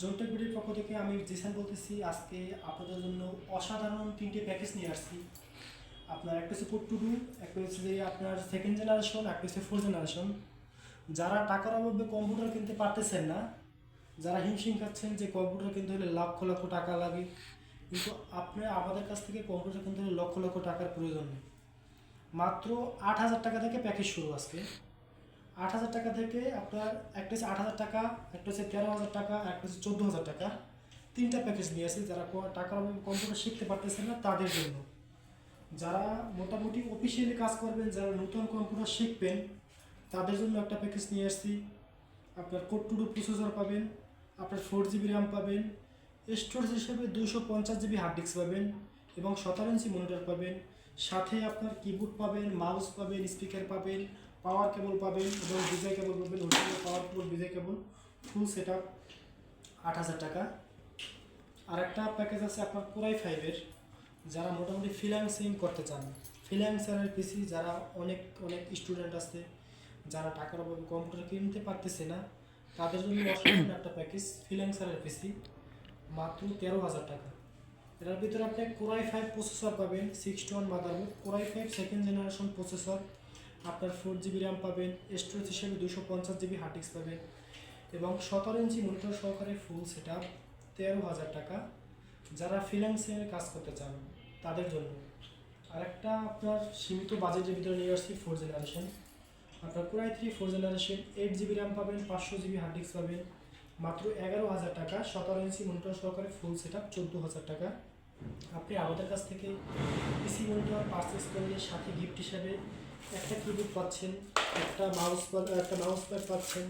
জোনটেক বিডির পক্ষ থেকে আমি জিসান বলতেছি, আজকে আপনাদের জন্য অসাধারণ তিনটে প্যাকেজ নিয়ে আসছি। আপনার একটা হচ্ছে পোর্ট টু ডু একটা হচ্ছে যে আপনার সেকেন্ড জেনারেশন একটা হচ্ছে ফোর জেনারেশন যারা টাকার অভাবে কম্পিউটার কিনতে পারতেছেন না, যারা হিমশিম খাচ্ছেন যে কম্পিউটার কিনতে হলে লক্ষ লক্ষ টাকা লাগে, কিন্তু আপনি আমাদের কাছ থেকে কম্পিউটার কিনতে হলে লক্ষ লক্ষ টাকার প্রয়োজন নেই। মাত্র আট হাজার টাকা থেকে প্যাকেজ শুরু আজকে। আট হাজার টাকা থেকে আপনার একটা হচ্ছে আট হাজার টাকা একটা হচ্ছে তেরো হাজার টাকা একটা হচ্ছে চোদ্দ হাজার টাকা। তিনটা প্যাকেজ নিয়ে আসি যারা টাকার কম্পিউটার শিখতে পারতেছেন না, তাদের জন্য। যারা মোটামুটি অফিসিয়ালি কাজ করবেন, যারা নতুন কম্পিউটার শিখবেন, তাদের জন্য একটা প্যাকেজ নিয়ে আসছি আপনার কোড টু ডু প্রসেসর পাবেন, আপনার ফোর জিবি র্যাম পাবেন স্টোরেজ হিসেবে দুশো পঞ্চাশ জিবি হার্ড ডিস্ক পাবেন এবং সতেরো ইঞ্চি মনিটর পাবেন। সাথে আপনার কিবোর্ড পাবেন মাউস পাবেন স্পিকার পাবেন পাওয়ার কেবল পাবেন এবং বিজয় কেবল পাবেন original power cable, Bijoy cable full set up আট হাজার টাকা। আর একটা প্যাকেজ আছে আপনার কোরাই ফাইভের যারা মোটামুটি ফ্রিল্যান্সিং করতে চান। ফ্রিল্যান্সারের পিসি যারা অনেক অনেক স্টুডেন্ট আছে, যারা টাকার অভাবে কম্পিউটার কিনতে পারতেছে না, তাদের জন্য অসাধারণ একটা প্যাকেজ ফ্রিল্যান্সারের পিসি মাত্র তেরো হাজার টাকা। এটার ভিতরে আপনি কোরাই ফাইভ প্রসেসর পাবেন six two one motherboard core i five second generation processor আপনার ফোর জিবি র্যাম পাবেন স্টোরেজ হিসেবে দুশো পঞ্চাশ জিবি হার্ড ডিস্ক পাবেন এবং সতেরো ইঞ্চি মনিটর সহকারে ফুল সেট আপ তেরো হাজার টাকা। যারা ফ্রিল্যান্সিংয়ের কাজ করতে চান, তাদের জন্য। আরেকটা আপনার সীমিত বাজেটের ভিতরে নিয়ে আসছি ফোর জেনারেশন আপনার core i three four generation eight GB RAM পাবেন, পাঁচশো জিবি হার্ড ডিস্ক পাবেন। মাত্র এগারো হাজার টাকা, সতেরো ইঞ্চি মনিটর সহকারে ফুল সেট আপ চোদ্দ হাজার টাকা। আপনি আমাদের কাছ থেকে পিসি মনিটর পারচেস করলে সাথে গিফট হিসাবে একটা কিবোর্ড পাচ্ছেন, একটা মাউস একটা মাউস প্যাড পাচ্ছেন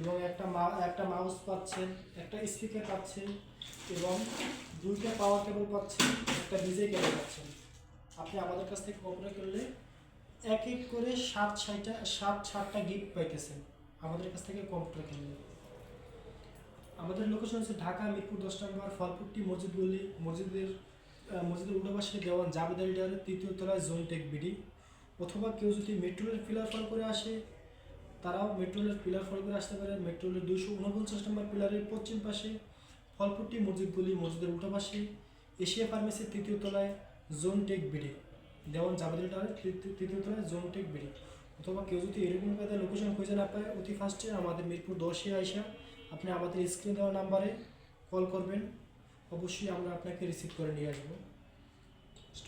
এবং একটা মা- একটা মাউস পাচ্ছেন, একটা স্পিকার পাচ্ছেন এবং দুইটা পাওয়ার কেবল পাচ্ছেন, একটা ডিজে কেবল পাচ্ছেন। আপনি আমাদের কাছ থেকে কম্পিউটার করলে এক এক করে সাত ছয়টা সাত সাতটা গিফট পাইতেছেন। আমাদের কাছ থেকে কম্পিউটার কিনলে আমাদের লোকেশন হচ্ছে ঢাকা, মিরপুর দশ নম্বর ফলপুরটি মসজিদ গলি, মসজিদের মসজিদের উল্টো পাশে দেওয়ান জাবেদ আলী তৃতীয় তলায় জোন টেক বিডি অথবা কেউ যদি মেট্রোলের পিলার ফল করে আসে, তারাও মেট্রোলের পিলার ফল করে আসতে পারে। মেট্রোলের দুশো উনপঞ্চাশ নম্বর পিলারের পশ্চিম পাশে ফলপুরটি মসজিদ গলি, মসজিদের উল্টো পাশে এশিয়া ফার্মেসির তৃতীয় তলায় zone tech BD Dewan Javed Ali ডালের তৃতীয় তৃতীয় তলায় জোন টেক বিডি অথবা কেউ যদি এরকম কায়দা লোকেশন খুঁজে না পায়, অতি ফার্স্টে আমাদের মিরপুর দশে আইসা আপনি আমাদের স্ক্রিন দেওয়া নাম্বারে কল করবেন। অবশ্যই আমরা আপনাকে রিসিভ করে নিয়ে আসব।